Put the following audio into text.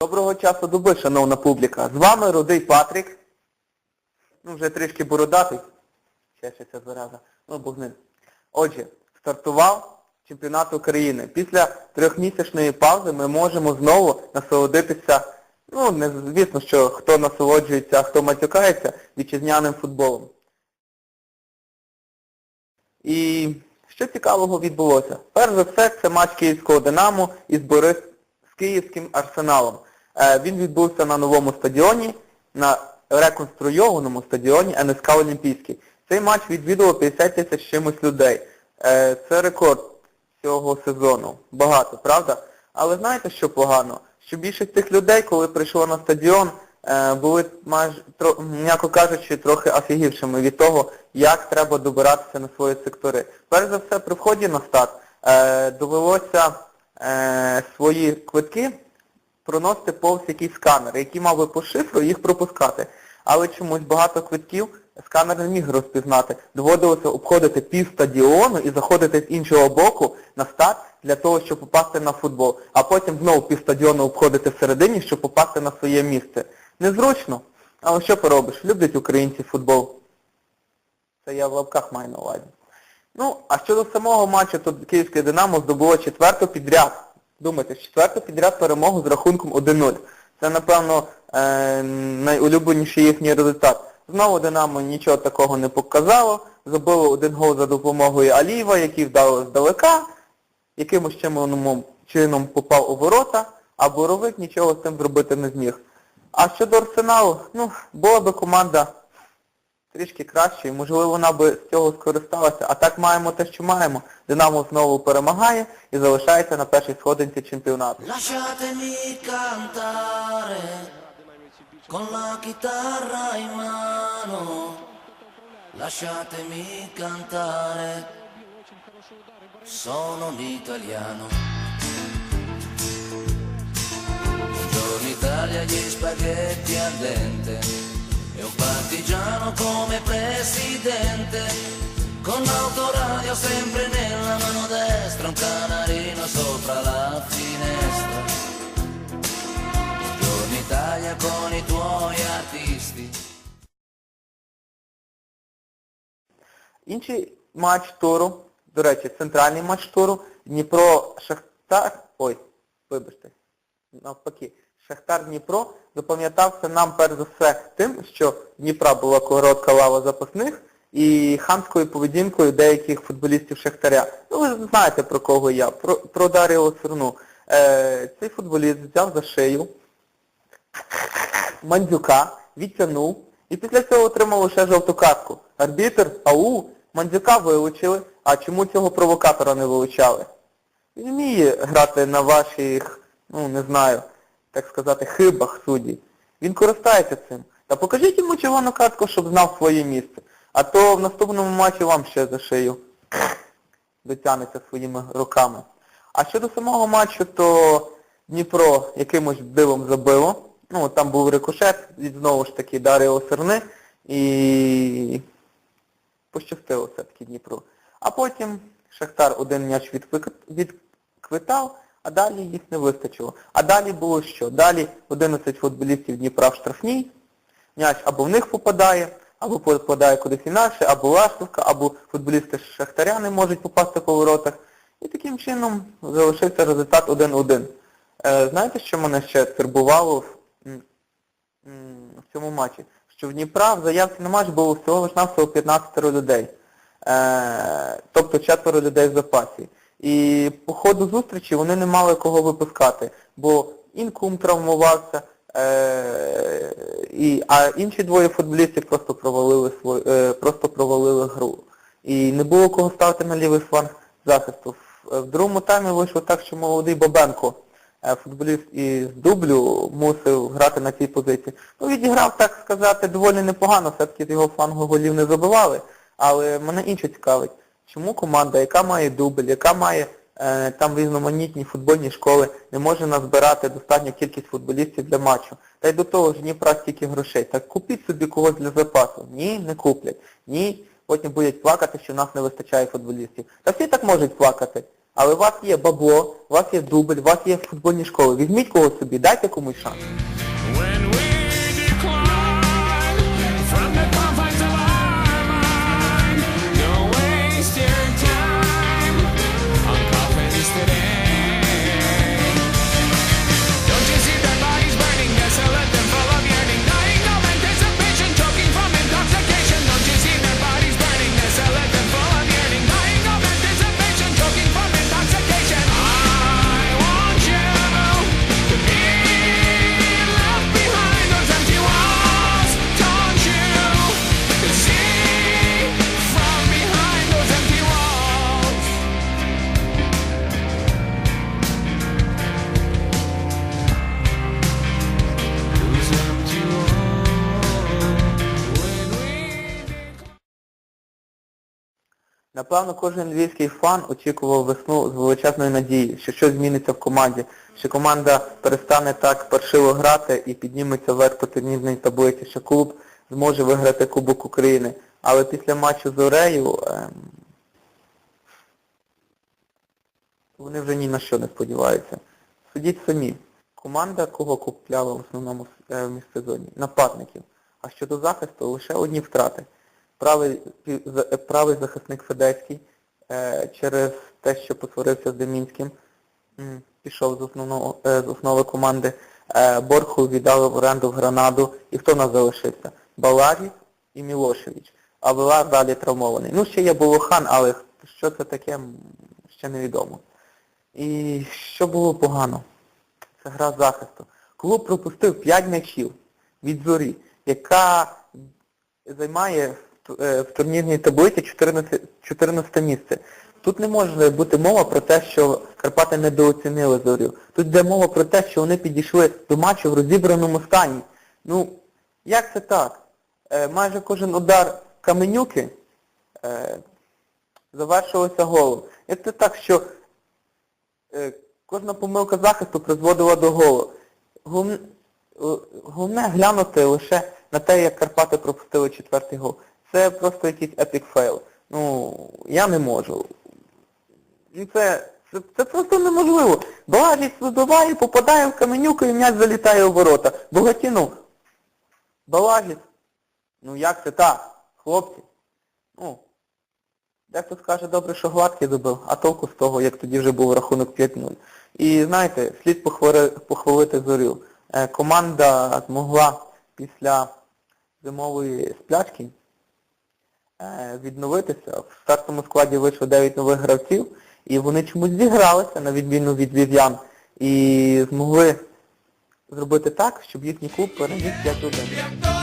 Доброго часу доби, шановна публіка. З вами Рудий Патрік. Ну, вже трішки бородатий. Чешеться зараза. Ну, Бог ним. Отже, стартував чемпіонат України. Після трьохмісячної паузи ми можемо знову насолодитися, ну, не звісно, що хто насолоджується, а хто матюкається вітчизняним футболом. І що цікавого відбулося? Перш за все, це матч Київського Динамо із Борис з Київським Арсеналом. Е, Він відбувся на новому стадіоні, на реконструйованому стадіоні НСК Олімпійський. Цей матч відвідало 50 тисяч чимось людей. Е, Це рекорд цього сезону. Багато, правда? Але знаєте, що погано? Що більшість цих людей, коли прийшло на стадіон, е, були майже, м'яко кажучи, трохи офігівшими від того, як треба добиратися на свої сектори. Перш за все, при вході на старт довелося свої квитки проносити повз якийсь сканер, який мав би по шифру їх пропускати. Але чомусь багато квитків сканер не міг розпізнати. Доводилося обходити пів стадіону і заходити з іншого боку на старт для того, щоб попасти на футбол. А потім знову пів стадіону обходити всередині, щоб попасти на своє місце. Незручно, але що поробиш? Люблять українці футбол. Це я в лапках маю на увазі. Ну, а щодо самого матчу, то Київське Динамо здобуло четверту підряд. Думайте, четверту підряд перемогу з рахунком 1-0. Це, напевно, е, найулюбленіший їхній результат. Знову Динамо нічого такого не показало. Забило один гол за допомогою Алієва, який вдало здалека, якимось чином попав у ворота, а Боровик нічого з цим зробити не зміг. А щодо Арсеналу, ну, була би команда трішки краще, і можливо вона би з цього скористалася. А так маємо те, що маємо. Динамо знову перемагає і залишається на першій сходинці чемпіонату. Lasciatemi cantare. Sono un italiano. Buongiorno Italia, gli spaghetti al dente. E un partigiano come presidente. Con l'autoradio sempre nella mano destra, un canarino sopra la finestra. Buongiorno Italia con i tuoi artisti. Інший матч туру, до речі, центральний матч туру, Дніпро Шахтар, ой, вибачте, навпаки, Шахтар Дніпро запам'ятався нам перш за все тим, що Дніпра була коротка лава запасних і хамською поведінкою деяких футболістів Шахтаря. Ну ви знаєте про кого я, про, про Дар'я Сурну. Е, цей футболіст взяв за шию, Мандзюка відтягнув і після цього отримав лише жовту картку. Арбітр, ау, Мандзюка вилучили, а чому цього провокатора не вилучали? Він вміє грати на ваших, ну не знаю, так сказати, хибах судді. Він користається цим. Та покажіть йому червону картку, щоб знав своє місце. А то в наступному матчі вам ще за шию дотягнеться своїми руками. А щодо самого матчу, то Дніпро якимось дивом забило. Ну, там був рикошет від знову ж таки Даріо Серни і пощастило все-таки Дніпру. А потім Шахтар один м'яч відквитав, а далі їх не вистачило. А далі було що? Далі 11 футболістів Дніпра в штрафній, м'яч або в них попадає, або попадає кудись інакше, або ластівка, або футболісти Шахтаря не можуть попасти по воротах. І таким чином залишився результат 1-1. Е, знаєте, що мене ще турбувало в цьому матчі? Що в Дніпра в заявці на матч було всього лиш навсього 15 людей. Е, тобто четверо людей в запасі. І по ходу зустрічі вони не мали кого випускати, бо інкум травмувався, е, і, а інші двоє футболістів просто провалили свою, е, просто провалили гру. І не було кого ставити на лівий фланг захисту. В, в другому таймі вийшло так, що молодий Бабенко, е, футболіст із дублю, мусив грати на цій позиції. Ну, відіграв, так сказати, доволі непогано, все-таки його флангу голів не забивали, але мене інше цікавить. Чому команда, яка має дубль, яка має е, там різноманітні футбольні школи, не може назбирати достатню кількість футболістів для матчу? Та й до того ж Дніпра стільки грошей. Так купіть собі когось для запасу. Ні, не куплять. Ні, потім будуть плакати, що в нас не вистачає футболістів. Та всі так можуть плакати. Але у вас є бабло, у вас є дубль, у вас є футбольні школи. Візьміть когось собі, дайте комусь шанс. Напевно, кожен львівський фан очікував весну з величезною надією, що щось зміниться в команді, що команда перестане так паршиво грати і підніметься вверх по турнірній таблиці, що клуб зможе виграти Кубок України. Але після матчу з Орею ем, вони вже ні на що не сподіваються. Судіть самі. Команда кого купляла в основному е, в міжсезоні? Нападників. А щодо захисту лише одні втрати. Правий, е, правий захисник Федецький е, через те, що посварився з Демінським, пішов з, основного, е, з основи команди. Борху віддали в оренду в Гранаду. І хто нас залишився? Баларів і Мілошевич. А Велар далі травмований. Ну, ще є Болохан, але що це таке, ще невідомо. І що було погано? Це гра захисту. Клуб пропустив 5 м'ячів від зорі, яка займає е, в турнірній таблиці 14, 14 місце. Тут не може бути мова про те, що Карпати недооцінили зорю. Тут йде мова про те, що вони підійшли до матчу в розібраному стані. Ну, як це так? Е, майже кожен удар Каменюки е, завершувався голом. Як це так, що е, кожна помилка захисту призводила до голу. Е, головне глянути лише на те, як Карпати пропустили четвертий гол. Це просто якийсь епік фейл. Ну, я не можу. Це, це, це просто неможливо. Балажість вибиває, попадає в каменюку і м'яч залітає у ворота. Богатінов. Балажість. Ну як це так, хлопці? Ну, Дехто скаже, добре, що гладкий забив, а толку з того, як тоді вже був рахунок 5-0. І знаєте, слід похвали- похвалити зорю. Е, Команда змогла після зимової сплячки відновитися. В стартовому складі вийшло 9 нових гравців, і вони чомусь зігралися, на відміну від львів'ян, і змогли зробити так, щоб їхній клуб переміг 5-1.